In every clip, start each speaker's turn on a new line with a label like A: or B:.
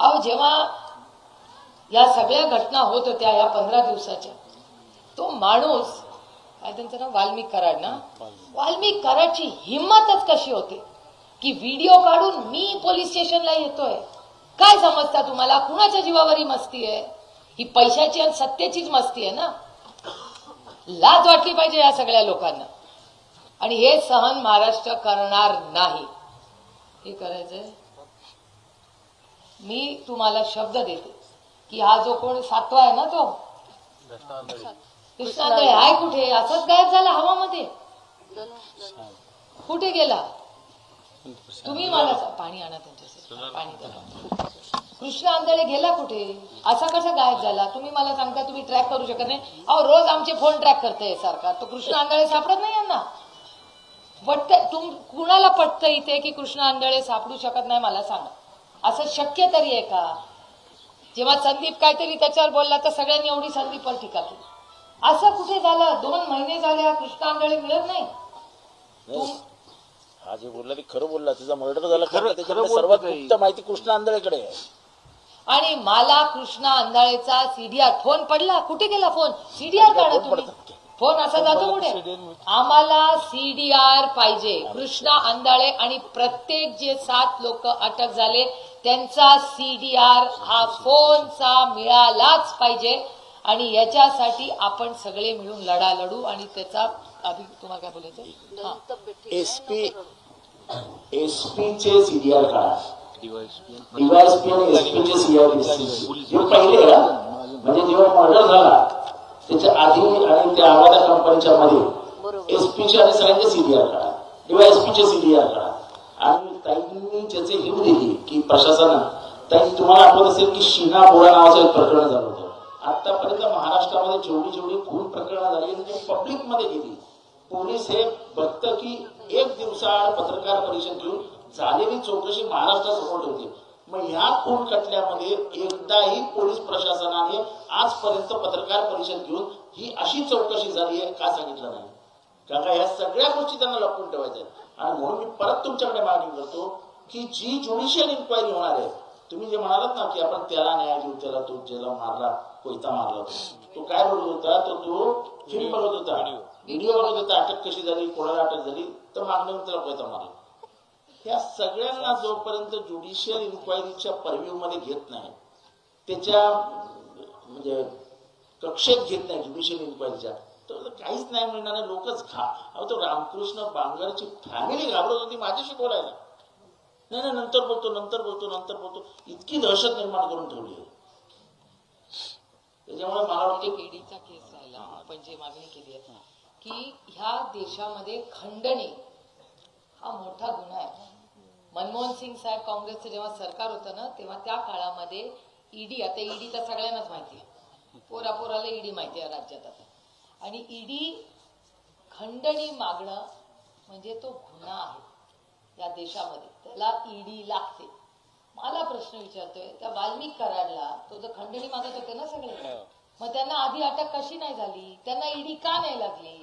A: अहो जेव्हा या सगळ्या घटना होत होत्या या पंधरा दिवसाच्या तो माणूस काय त्यांचं नाव? वाल्मिक कराड ना? वाल्मिक. कराडची हिंमतच कशी होते? की व्हिडिओ काढून मी पोलीस स्टेशनला येतोय. काय समजता तुम्हाला? कुणाच्या जीवावर ही मस्ती आहे? ही पैशाची आणि सत्तेचीच मस्ती आहे ना? लाज वाटली पाहिजे या सगळ्या लोकांना. आणि हे सहन महाराष्ट्र करणार नाही. हे करायचंय? मी तुम्हाला शब्द देते. की हा जो कोण सातवा आहे ना तो? कृष्णांदळे आहे कुठे? असंच गायब झाला हवामध्ये. कुठे गेला? तुम्ही मला पाणी आणा त्यांच्यासाठी पाणी कृष्ण आंधळे गेला कुठे? असा कसा गायब झाला? तुम्ही मला सांगता तुम्ही ट्रॅक करू शकत नाही. अहो रोज आमचे फोन ट्रॅक करते सरकार तो कृष्ण आंधळे सापडत नाही यांना. पटत तुम कुणाला पटतं इथे की कृष्ण आंधळे सापडू शकत नाही मला सांगा. असं शक्य तरी आहे का? जेव्हा संदीप काहीतरी त्याच्यावर बोलला तर सगळ्यांनी एवढी संदीपवर टीका केली असं कुठे झालं? दोन महिने झाले हा कृष्ण आंधळे मिळत नाही.
B: हा जे बोलला ते खरं बोलला त्याचा मर्डर झाला.
C: खरं-
B: सर्वात. गुप्त माहिती कृष्ण आंधळेकडे आहे.
A: आणि मला कृष्णा अंधाळेचा सीडीआर फोन पडला. कुठे गेला फोन? सीडीआर काढा
B: फोन
A: तुम्ही. फोन असा जातो कुठे आम्हाला सीडीआर पाहिजे. कृष्णा अंधाळे आणि प्रत्येक जे सात लोक अटक झाले त्यांचा सीडीआर हा फोनचा मिळालाच पाहिजे. आणि याच्यासाठी आपण सगळे मिळून लढा लढू आणि त्याचा अभि तुम्हाला काय बोलायचं? हा.
B: एसपी एसपीचे सीडीआर काढा डीवायएसपी आणि एसपीचे सीआर पहिले का म्हणजे जेव्हा मर्डर झाला त्याच्या आधी आणि त्या आवाजा कंपनीच्या मध्ये एसपीचे आणि सगळ्यांचे सीडीआर काढा. डीवायएसपीचे सीडीआर काढा. आणि ताईंनी ज्याचे हिव दिली की प्रशासनानं ताई तुम्हाला आठवत असेल की शीना बोरा नावाचं एक प्रकरण झालं होतं. आतापर्यंत महाराष्ट्रामध्ये जेवढी जेवढी खून प्रकरणं झाली आणि पब्लिकमध्ये गेली पोलीस हे बघतं की एक दिवसाआड पत्रकार परिषद घेऊन झालेली चौकशी महाराष्ट्रासमोर ठेवते. मग ह्या खून खटल्यामध्ये एकदाही पोलीस प्रशासनाने आजपर्यंत पत्रकार परिषद घेऊन ही अशी चौकशी झाली आहे का सांगितलं नाही? कारण का ह्या सगळ्या गोष्टी त्यांना लपवून ठेवायच्या आणि म्हणून मी परत तुमच्याकडे मागणी करतो की जी ज्युडिशियल इन्क्वायरी होणार आहे तुम्ही जे म्हणालात ना की आपण त्याला न्याय देऊ त्याला तो ज्याला मारला कोयता मारला तो. तो काय बोलत होता? तर तो फिल्म बघत होता. व्हिडिओ बघत होता. अटक कशी झाली? कोणाला अटक झाली? तर मागण्यावर त्याला कोयता मारला. ह्या सगळ्यांना जोपर्यंत ज्युडिशियल इन्क्वायरीच्या परव्यू मध्ये घेत नाही त्याच्या म्हणजे कक्षेत घेत नाही ज्युडिशियल इन्क्वायरीच्या तर काहीच नाही मिळणार नाही लोकच खा. अहो तो रामकृष्ण बांगरची फॅमिली घाबरत होती माझ्याशी बोलायला. नाही नाही नंतर बोलतो नंतर बोलतो नंतर बोलतो. इतकी दहशत निर्माण करून ठेवली आहे. त्याच्यामुळे मला वाटतं
A: ईडीचा केस राहिला. आपण जे मागणी केली आहे की ह्या देशामध्ये खंडणी हा मोठा गुन्हा आहे. मनमोहन सिंग साहेब काँग्रेसचं जेव्हा सरकार होतं ना तेव्हा त्या काळामध्ये ईडी आता ईडी तर सगळ्यांनाच माहिती आहे. पोरा पोराला ईडी माहिती आहे राज्यात आता. आणि ईडी खंडणी मागणं म्हणजे तो गुन्हा आहे या देशामध्ये. त्याला ईडी लागते. मला प्रश्न विचारतोय त्या वाल्मिक कराडला तो जर खंडणी मागत होते ना सगळे मग त्यांना आधी अटक कशी नाही झाली? त्यांना ईडी का नाही लागली?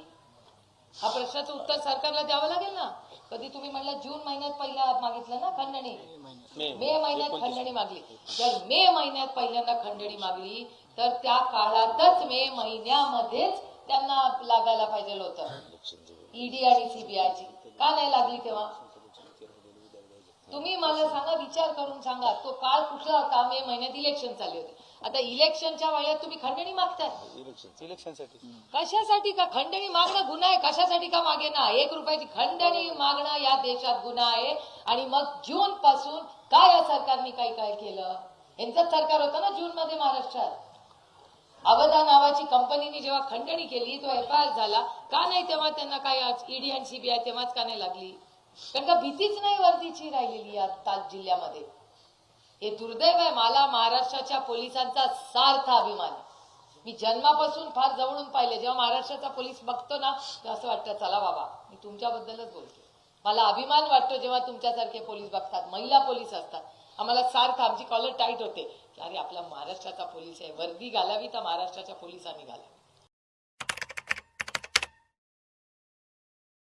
A: हा प्रश्नाचं उत्तर सरकारला द्यावं लागेल ना? कधी तुम्ही म्हणलं जून महिन्यात पहिला मागितलं ना खंडणी? मे महिन्यात. खंडणी मागली. जर मे महिन्यात पहिल्यांदा खंडणी मागली तर त्या काळातच मे महिन्यामध्येच त्यांना लागायला पाहिजे होतं. ईडी आणि सीबीआयची. का नाही लागली तेव्हा? तुम्ही मला सांगा विचार करून सांगा तो काळ कुठला होता? मे महिन्यात इलेक्शन चालले होते. आता इलेक्शनच्या वेळेत तुम्ही खंडणी मागताय.
C: इलेक्शनसाठी
A: कशासाठी का खंडणी मागणं गुन्हा आहे? कशासाठी का मागे ना? एक रुपयाची खंडणी मागणं या देशात गुन्हा आहे. आणि मग जून पासून काय या सरकारने काय काय केलं? यांचंच सरकार होतं ना जून मध्ये महाराष्ट्रात. अवधा नावाची कंपनीने जेव्हा खंडणी केली तो एफ आय आर झाला. का नाही तेव्हा त्यांना काय ईडी आणि सीबीआय तेव्हाच का नाही लागली? कारण का भीतीच नाही वर्दीची राहिलेली या ताज जिल्ह्यामध्ये? हे दुर्दैव आहे मला महाराष्ट्राच्या पोलिसांचा सार्थ अभिमान मी जन्मापासून फार जवळून पाहिले. जेव्हा महाराष्ट्राचा पोलीस बघतो ना तर असं वाटतं चला बाबा मी तुमच्याबद्दलच बोलतो. मला अभिमान वाटतो जेव्हा तुमच्यासारखे पोलीस बघतात. महिला पोलीस असतात. आम्हाला सार्थ आमची कॉलर टाईट होते. की अरे आपला महाराष्ट्राचा पोलीस आहे. वर्दी घालावी तर महाराष्ट्राच्या पोलिसांनी घालावी.